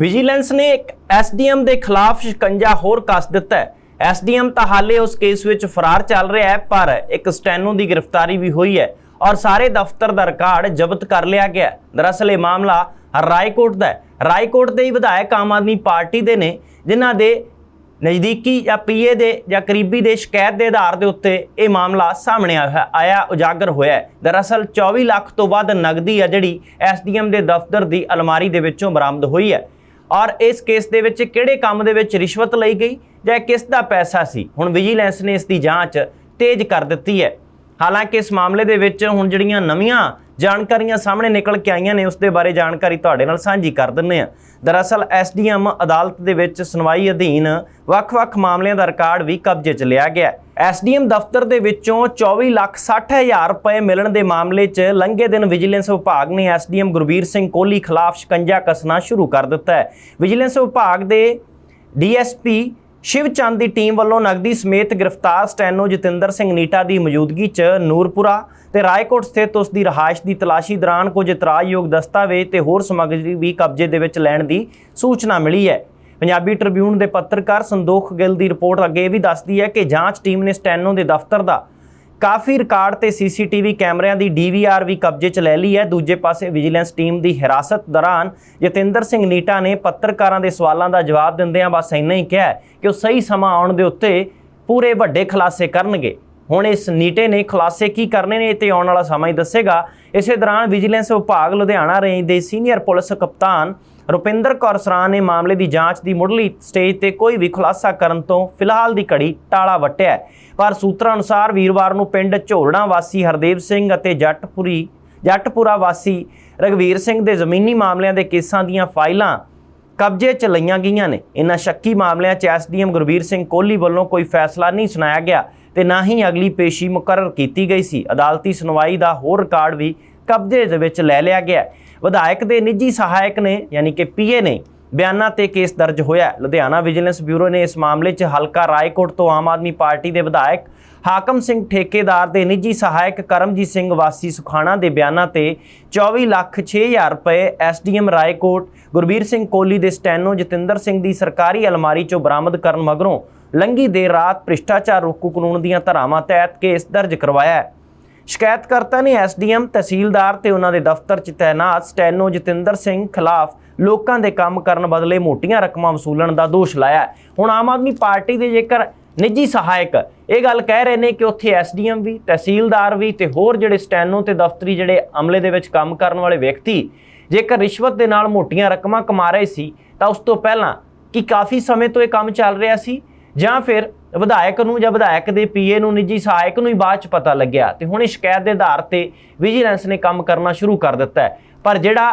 Vigilance ਨੇ ਇੱਕ SDM ਦੇ ਖਿਲਾਫ ਸ਼ਿਕੰਜਾ ਹੋਰ ਕੱਸ ਦਿੱਤਾ ਹੈ। ਐਸਡੀਐਮ ਤਾਂ ਹਾਲੇ ਉਸ ਕੇਸ ਵਿੱਚ ਫਰਾਰ ਚੱਲ ਰਿਹਾ ਹੈ, ਪਰ ਇੱਕ ਸਟੈਨੋ ਦੀ ਗ੍ਰਿਫਤਾਰੀ ਵੀ ਹੋਈ ਹੈ ਔਰ ਸਾਰੇ ਦਫ਼ਤਰ ਦਾ ਰਿਕਾਰਡ ਜ਼ਬਤ ਕਰ ਲਿਆ ਗਿਆ ਦਰਅਸਲ ਇਹ ਮਾਮਲਾ ਰਾਏਕੋਟ ਦਾ ਹੈ। ਰਾਏਕੋਟ ਦੇ ਹੀ ਵਿਧਾਇਕ ਆਮ ਆਦਮੀ ਪਾਰਟੀ ਦੇ ਨੇ, ਜਿਨ੍ਹਾਂ ਦੇ ਨਜ਼ਦੀਕੀ ਜਾਂ ਪੀਏ ਦੇ ਜਾਂ ਕਰੀਬੀ ਦੇ ਸ਼ਿਕਾਇਤ ਦੇ ਆਧਾਰ ਦੇ ਉੱਤੇ ਇਹ ਮਾਮਲਾ ਸਾਹਮਣੇ ਆਇਆ ਆਇਆ ਉਜਾਗਰ ਹੋਇਆ ਦਰਅਸਲ 24 ਲੱਖ ਤੋਂ ਵੱਧ ਨਗਦੀ ਆ ਜਿਹੜੀ ਐਸਡੀਐਮ ਦੇ ਦਫ਼ਤਰ ਦੀ ਅਲਮਾਰੀ ਦੇ ਵਿੱਚੋਂ ਬਰਾਮਦ ਹੋਈ ਹੈ। ਔਰ ਇਸ ਕੇਸ ਦੇ ਵਿੱਚ ਕਿਹੜੇ ਕੰਮ ਦੇ ਵਿੱਚ ਰਿਸ਼ਵਤ ਲਈ ਗਈ ਜਾਂ ਕਿਸ ਦਾ ਪੈਸਾ ਸੀ? ਹੁਣ ਵਿਜੀਲੈਂਸ ਨੇ ਇਸ ਦੀ ਜਾਂਚ ਤੇਜ਼ ਕਰ ਦਿੱਤੀ ਹੈ। ਹਾਲਾਂਕਿ ਇਸ ਮਾਮਲੇ ਦੇ ਵਿੱਚ ਹੁਣ ਜਿਹੜੀਆਂ ਨਵੀਆਂ ਜਾਣਕਾਰੀਆਂ ਸਾਹਮਣੇ ਨਿਕਲ ਕੇ ਆਈਆਂ ਨੇ, ਉਸ ਦੇ ਬਾਰੇ ਜਾਣਕਾਰੀ ਤੁਹਾਡੇ ਨਾਲ ਸਾਂਝੀ ਕਰ ਦਿੰਨੇ ਆ ਦਰਅਸਲ, ਐਸਡੀਐਮ ਅਦਾਲਤ ਦੇ ਵਿੱਚ ਸੁਣਵਾਈ ਅਧੀਨ ਵੱਖ-ਵੱਖ ਮਾਮਲਿਆਂ ਦਾ ਰਿਕਾਰਡ ਵੀ ਕਬਜ਼ੇ 'ਚ ਲਿਆ ਗਿਆ ਐਸਡੀਐਮ ਦਫ਼ਤਰ ਦੇ ਵਿੱਚੋਂ 24 ਲੱਖ 60 ਹਜ਼ਾਰ ਰੁਪਏ ਮਿਲਣ ਦੇ ਮਾਮਲੇ 'ਚ ਲੰਘੇ ਦਿਨ ਵਿਜੀਲੈਂਸ ਵਿਭਾਗ ਨੇ ਐਸਡੀਐਮ ਗੁਰਬੀਰ ਸਿੰਘ ਕੋਹਲੀ ਖਿਲਾਫ ਸ਼ਿਕੰਜਾ ਕੱਸਣਾ ਸ਼ੁਰੂ ਕਰ ਦਿੱਤਾ ਹੈ। ਵਿਜੀਲੈਂਸ ਵਿਭਾਗ ਦੇ ਡੀਐਸਪੀ ਸ਼ਿਵ ਚੰਦ ਦੀ ਟੀਮ ਵੱਲੋਂ ਨਗਦੀ ਸਮੇਤ ਗ੍ਰਿਫਤਾਰ ਸਟੈਨੋ ਜਤਿੰਦਰ ਸਿੰਘ ਨੀਟਾ ਦੀ ਮੌਜੂਦਗੀ 'ਚ ਨੂਰਪੁਰਾ ਤੇ ਰਾਏਕੋਟ ਸਥਿਤ ਉਸ ਦੀ ਰਹਾਇਸ਼ ਦੀ ਤਲਾਸ਼ੀ ਦੌਰਾਨ ਕੁਝ ਇਤਰਾਜ਼ਯੋਗ ਦਸਤਾਵੇਜ਼ ਤੇ ਹੋਰ ਸਮੱਗਰੀ ਵੀ ਕਬਜ਼ੇ ਦੇ ਵਿੱਚ ਲੈਣ ਦੀ ਸੂਚਨਾ ਮਿਲੀ ਹੈ। ਪੰਜਾਬੀ ਟ੍ਰਿਬਿਊਨ ਦੇ ਪੱਤਰਕਾਰ ਸੰਦੋਖ ਗਿੱਲ ਦੀ ਰਿਪੋਰਟ ਅੱਗੇ ਇਹ ਵੀ ਦੱਸਦੀ ਹੈ ਕਿ ਜਾਂਚ ਟੀਮ ਨੇ ਸਟੈਨੋ ਦੇ ਦਫ਼ਤਰ ਦਾ ਕਾਫੀ ਰਿਕਾਰਡ ਤੇ ਸੀਸੀਟੀਵੀ ਕੈਮਰਿਆਂ ਦੀ ਡੀਵੀਆਰ ਵੀ ਕਬਜ਼ੇ 'ਚ ਲੈ ਲਈ ਹੈ। ਦੂਜੇ ਪਾਸੇ ਵਿਜੀਲੈਂਸ ਟੀਮ ਦੀ ਹਿਰਾਸਤ ਦੌਰਾਨ ਜਤਿੰਦਰ ਸਿੰਘ ਨੀਟਾ ਨੇ ਪੱਤਰਕਾਰਾਂ ਦੇ ਸਵਾਲਾਂ ਦਾ ਜਵਾਬ ਦਿੰਦਿਆਂ ਬਸ ਇੰਨਾ ਹੀ ਕਿਹਾ ਕਿ ਉਹ ਸਹੀ ਸਮਾਂ ਆਉਣ ਦੇ ਉੱਤੇ ਪੂਰੇ ਵੱਡੇ ਖੁਲਾਸੇ ਕਰਨਗੇ। ਹੁਣ ਇਸ ਨੀਟੇ ਨੇ ਖੁਲਾਸੇ ਕੀ ਕਰਨੇ ਨੇ ਇਹ ਤੇ ਆਉਣ ਵਾਲਾ ਸਮਾਂ ਹੀ ਦੱਸੇਗਾ। ਇਸੇ ਦੌਰਾਨ ਵਿਜੀਲੈਂਸ ਵਿਭਾਗ ਲੁਧਿਆਣਾ ਰੇਂਜ ਦੇ ਸੀਨੀਅਰ ਪੁਲਿਸ ਕਪਤਾਨ ਰੁਪਿੰਦਰ ਕੌਰ ਸਰਾਂ ਨੇ ਮਾਮਲੇ ਦੀ ਜਾਂਚ ਦੀ ਮੁੱਢਲੀ ਸਟੇਜ ਤੇ ਕੋਈ ਵੀ ਖੁਲਾਸਾ ਕਰਨ ਤੋਂ ਫਿਲਹਾਲ ਦੀ ਘੜੀ ਟਾਲਾ ਵਟਿਆ ਪਰ ਸੂਤਰਾਂ ਅਨੁਸਾਰ ਵੀਰਵਾਰ ਨੂੰ ਪਿੰਡ ਝੋਲਣਾ ਵਾਸੀ ਹਰਦੇਵ ਸਿੰਘ ਅਤੇ ਜੱਟਪੁਰੀ, ਜੱਟਪੁਰਾ ਵਾਸੀ ਰਗਵੀਰ ਸਿੰਘ ਦੇ ਜ਼ਮੀਨੀ ਮਾਮਲਿਆਂ ਦੇ ਕੇਸਾਂ ਦੀਆਂ ਫਾਈਲਾਂ ਕਬਜ਼ੇ 'ਚ ਲਈਆਂ ਗਈਆਂ ਨੇ। ਇਨ੍ਹਾਂ ਸ਼ੱਕੀ ਮਾਮਲਿਆਂ 'ਚ ਐਸਡੀਐਮ ਗੁਰਬੀਰ ਸਿੰਘ ਕੋਹਲੀ ਵੱਲੋਂ ਕੋਈ ਫੈਸਲਾ ਨਹੀਂ ਸੁਣਾਇਆ ਗਿਆ ਤੇ ਨਾ ਹੀ ਅਗਲੀ ਪੇਸ਼ੀ ਮੁਕਰਰ ਕੀਤੀ ਗਈ ਸੀ। ਅਦਾਲਤੀ ਸੁਣਵਾਈ ਦਾ ਹੋਰ ਰਿਕਾਰਡ ਵੀ ਕਬਜ਼ੇ ਦੇ ਵਿੱਚ ਲੈ ਲਿਆ ਗਿਆ ਵਿਧਾਇਕ ਦੇ ਨਿੱਜੀ ਸਹਾਇਕ ਨੇ, ਯਾਨੀ ਕਿ ਪੀਏ ਨੇ, ਬਿਆਨਾਂ ਤੇ ਕੇਸ ਦਰਜ ਹੋਇਆ ਲੁਧਿਆਣਾ ਵਿਜੀਲੈਂਸ ਬਿਊਰੋ ਨੇ ਇਸ ਮਾਮਲੇ 'ਚ ਹਲਕਾ ਰਾਏਕੋਟ ਤੋਂ ਆਮ ਆਦਮੀ ਪਾਰਟੀ ਦੇ ਵਿਧਾਇਕ ਹਾਕਮ ਸਿੰਘ ਠੇਕੇਦਾਰ ਦੇ ਨਿੱਜੀ ਸਹਾਇਕ ਕਰਮਜੀਤ ਸਿੰਘ ਵਾਸੀ ਸੁਖਾਣਾ ਦੇ ਬਿਆਨਾਂ ਤੇ 24 ਲੱਖ 6000 ਰੁਪਏ ਐਸਡੀਐਮ ਰਾਏਕੋਟ, ਗੁਰਬੀਰ ਸਿੰਘ ਕੋਹਲੀ ਦੇ ਸਟੈਨੋ, ਜਤਿੰਦਰ ਸਿੰਘ ਦੀ ਸਰਕਾਰੀ ਅਲਮਾਰੀ 'ਚੋਂ ਬਰਾਮਦ ਕਰਨ ਮਗਰੋਂ ਲੰਗੀ ਦੇਰ ਰਾਤ ਭ੍ਰਿਸ਼ਟਾਚਾਰ ਰੋਕੂ ਕਾਨੂੰਨ ਦੀਆਂ ਧਾਰਾਵਾਂ ਤਹਿਤ ਕੇਸ ਦਰਜ ਕਰਵਾਇਆ ਹੈ। ਸ਼ਿਕਾਇਤਕਰਤਾ ਨੇ ਐਸਡੀਐਮ, ਤਹਿਸੀਲਦਾਰ ਤੇ ਉਹਨਾਂ ਦੇ ਦਫ਼ਤਰ 'ਚ ਤਾਇਨਾਤ ਸਟੈਨੋ ਜਤਿੰਦਰ ਸਿੰਘ ਖਿਲਾਫ ਲੋਕਾਂ ਦੇ ਕੰਮ ਕਰਨ ਬਦਲੇ ਮੋਟੀਆਂ ਰਕਮਾਂ ਵਸੂਲਣ ਦਾ ਦੋਸ਼ ਲਾਇਆ। ਹੁਣ ਆਮ ਆਦਮੀ ਪਾਰਟੀ ਦੇ ਜੇਕਰ ਨਿੱਜੀ ਸਹਾਇਕ ਇਹ ਗੱਲ ਕਹਿ ਰਹੇ ਨੇ ਕਿ ਉੱਥੇ ਐਸਡੀਐਮ ਵੀ, ਤਹਿਸੀਲਦਾਰ ਵੀ ਤੇ ਹੋਰ ਜਿਹੜੇ ਸਟੈਨੋ ਤੇ ਦਫ਼ਤਰੀ ਜਿਹੜੇ ਅਮਲੇ ਦੇ ਵਿੱਚ ਕੰਮ ਕਰਨ ਵਾਲੇ ਵਿਅਕਤੀ ਜੇਕਰ ਰਿਸ਼ਵਤ ਦੇ ਨਾਲ ਮੋਟੀਆਂ ਰਕਮਾਂ ਕਮਾ ਰਹੇ ਸੀ, ਤਾਂ ਉਸ ਤੋਂ ਪਹਿਲਾਂ ਕਿ ਕਾਫੀ ਸਮੇਂ ਤੋਂ ਇਹ ਕੰਮ ਚੱਲ ਰਿਹਾ ਸੀ? ਜਾਂ ਫਿਰ ਵਿਧਾਇਕ ਨੂੰ ਜਾਂ ਵਿਧਾਇਕ ਦੇ ਪੀਏ ਨੂੰ, ਨਿੱਜੀ ਸਹਾਇਕ ਨੂੰ ਹੀ ਬਾਅਦ ਚ ਪਤਾ ਲੱਗਿਆ। ਤੇ ਹੁਣ ਸ਼ਿਕਾਇਤ ਦੇ ਆਧਾਰ ਤੇ ਵਿਜੀਲੈਂਸ ਨੇ ਕੰਮ ਕਰਨਾ ਸ਼ੁਰੂ ਕਰ ਦਿੱਤਾ ਹੈ। ਪਰ ਜਿਹੜਾ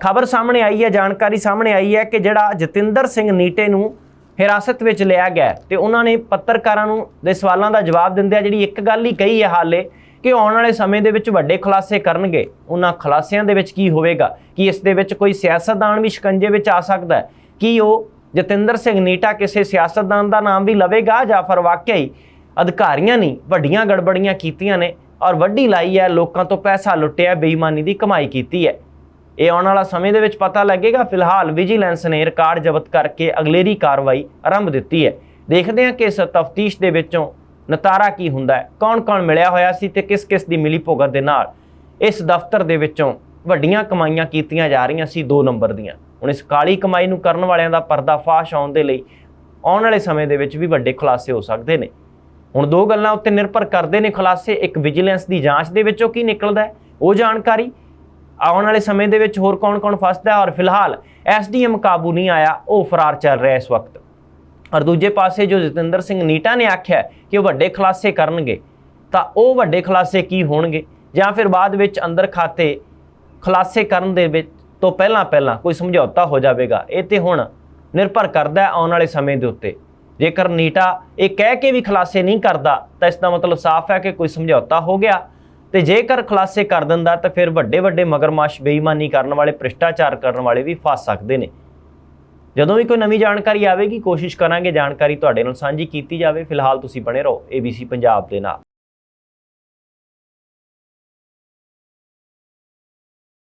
ਖਬਰ ਸਾਹਮਣੇ ਆਈ ਹੈ, ਜਾਣਕਾਰੀ ਸਾਹਮਣੇ ਆਈ ਹੈ ਕਿ ਜਿਹੜਾ ਜਤਿੰਦਰ ਸਿੰਘ ਨੀਟੇ ਨੂੰ ਹਿਰਾਸਤ ਵਿੱਚ ਲਿਆ ਗਿਆ ਹੈ ਤੇ ਉਹਨਾਂ ਨੇ ਪੱਤਰਕਾਰਾਂ ਨੂੰ ਦੇ ਸਵਾਲਾਂ ਦਾ ਜਵਾਬ ਦਿੰਦਿਆਂ ਜਿਹੜੀ ਇੱਕ ਗੱਲ ਹੀ ਕਹੀ ਹੈ ਹਾਲੇ ਕਿ ਆਉਣ ਵਾਲੇ ਸਮੇਂ ਦੇ ਵਿੱਚ ਵੱਡੇ ਖੁਲਾਸੇ ਕਰਨਗੇ। ਉਹਨਾਂ ਖੁਲਾਸਿਆਂ ਦੇ ਵਿੱਚ ਕੀ ਹੋਵੇਗਾ? ਕਿ ਇਸ ਦੇ ਵਿੱਚ ਕੋਈ ਸਿਆਸਤਦਾਨ ਵੀ ਸ਼ਿਕੰਜੇ ਵਿੱਚ ਆ ਸਕਦਾ ਹੈ? ਕੀ ਉਹ ਜਤਿੰਦਰ ਸਿੰਘ ਨੀਟਾ ਕਿਸੇ ਸਿਆਸਤਦਾਨ ਦਾ ਨਾਮ ਵੀ ਲਵੇਗਾ ਜਾਂ ਫਿਰ ਵਾਕਿਆ ਹੀ ਅਧਿਕਾਰੀਆਂ ਨੇ ਵੱਡੀਆਂ ਗੜਬੜੀਆਂ ਕੀਤੀਆਂ ਨੇ ਔਰ ਵੱਡੀ ਲਾਈ ਹੈ, ਲੋਕਾਂ ਤੋਂ ਪੈਸਾ ਲੁੱਟਿਆ, ਬੇਈਮਾਨੀ ਦੀ ਕਮਾਈ ਕੀਤੀ ਹੈ। ਇਹ ਆਉਣ ਵਾਲਾ ਸਮੇਂ ਦੇ ਵਿੱਚ ਪਤਾ ਲੱਗੇਗਾ। ਫਿਲਹਾਲ ਵਿਜੀਲੈਂਸ ਨੇ ਰਿਕਾਰਡ ਜ਼ਬਤ ਕਰਕੇ ਅਗਲੇਰੀ ਕਾਰਵਾਈ ਆਰੰਭ ਦਿੱਤੀ ਹੈ। ਦੇਖਦੇ ਹਾਂ ਕਿ ਇਸ ਤਫਤੀਸ਼ ਦੇ ਵਿੱਚੋਂ ਨਤਾਰਾ ਕੀ ਹੁੰਦਾ ਹੈ। ਕੌਣ-ਕੌਣ ਮਿਲਿਆ ਹੋਇਆ ਸੀ ਤੇ ਕਿਸ-ਕਿਸ ਦੀ ਮਿਲੀ ਭੁਗਤ ਦੇ ਨਾਲ ਇਸ ਦਫ਼ਤਰ ਦੇ ਵਿੱਚੋਂ ਵੱਡੀਆਂ ਕਮਾਈਆਂ ਕੀਤੀਆਂ ਜਾ ਰਹੀਆਂ ਸੀ 2 ਨੰਬਰ ਦੀਆਂ। ਹੁਣ ਇਸ ਕਾਲੀ ਕਮਾਈ ਨੂੰ ਕਰਨ ਵਾਲਿਆਂ ਦਾ ਪਰਦਾਫਾਸ਼ ਆਉਣ ਦੇ ਲਈ ਆਉਣ ਵਾਲੇ ਸਮੇਂ ਦੇ ਵਿੱਚ ਵੀ ਵੱਡੇ ਖੁਲਾਸੇ ਹੋ ਸਕਦੇ ਨੇ। ਹੁਣ ਦੋ ਗੱਲਾਂ ਉੱਤੇ ਨਿਰਭਰ ਕਰਦੇ ਨੇ ਖੁਲਾਸੇ, ਇੱਕ ਵਿਜੀਲੈਂਸ ਦੀ ਜਾਂਚ ਦੇ ਵਿੱਚੋਂ ਕੀ ਨਿਕਲਦਾ ਉਹ ਜਾਣਕਾਰੀ। ਆਉਣ ਵਾਲੇ ਸਮੇਂ ਦੇ ਵਿੱਚ ਹੋਰ ਕੌਣ-ਕੌਣ ਫਸਦਾ ਔਰ ਫਿਲਹਾਲ ਐਸਡੀਐਮ ਕਾਬੂ ਨਹੀਂ ਆਇਆ, ਉਹ ਫਰਾਰ ਚੱਲ ਰਿਹਾ ਇਸ ਵਕਤ। ਔਰ ਦੂਜੇ ਪਾਸੇ ਜੋ ਜਤਿੰਦਰ ਸਿੰਘ ਨੀਟਾ ਨੇ ਆਖਿਆ ਕਿ ਉਹ ਵੱਡੇ ਖੁਲਾਸੇ ਕਰਨਗੇ, ਤਾਂ ਉਹ ਵੱਡੇ ਖੁਲਾਸੇ ਕੀ ਹੋਣਗੇ? ਜਾਂ ਫਿਰ ਬਾਅਦ ਵਿੱਚ ਅੰਦਰ ਖਾਤੇ ਖੁਲਾਸੇ ਕਰਨ ਦੇ ਵਿੱਚ ਤੋਂ ਪਹਿਲਾਂ ਪਹਿਲਾਂ ਕੋਈ ਸਮਝੌਤਾ ਹੋ ਜਾਵੇਗਾ, ਇਹ ਤੇ ਹੁਣ ਨਿਰਭਰ ਕਰਦਾ ਹੈ ਆਉਣ ਵਾਲੇ ਸਮੇਂ ਦੇ ਉੱਤੇ। ਜੇਕਰ ਨੀਟਾ ਇਹ ਕਹਿ ਕੇ ਵੀ ਖੁਲਾਸੇ ਨਹੀਂ ਕਰਦਾ, ਤਾਂ ਇਸ ਦਾ ਮਤਲਬ ਸਾਫ਼ ਹੈ ਕਿ ਕੋਈ ਸਮਝੌਤਾ ਹੋ ਗਿਆ। ਤੇ ਜੇਕਰ ਖੁਲਾਸੇ ਕਰ ਦਿੰਦਾ, ਤਾਂ ਫਿਰ ਵੱਡੇ ਵੱਡੇ ਮਗਰਮਾਸ਼ ਬੇਈਮਾਨੀ ਕਰਨ ਵਾਲੇ, ਭ੍ਰਿਸ਼ਟਾਚਾਰ ਕਰਨ ਵਾਲੇ ਵੀ ਫਸ ਸਕਦੇ ਨੇ। ਜਦੋਂ ਵੀ ਕੋਈ ਨਵੀਂ ਜਾਣਕਾਰੀ ਆਵੇਗੀ, ਕੋਸ਼ਿਸ਼ ਕਰਾਂਗੇ ਜਾਣਕਾਰੀ ਤੁਹਾਡੇ ਨਾਲ ਸਾਂਝੀ ਕੀਤੀ ਜਾਵੇ। ਫਿਲਹਾਲ ਤੁਸੀਂ ਬਣੇ ਰਹੋ ABC ਪੰਜਾਬ ਦੇ ਨਾਲ।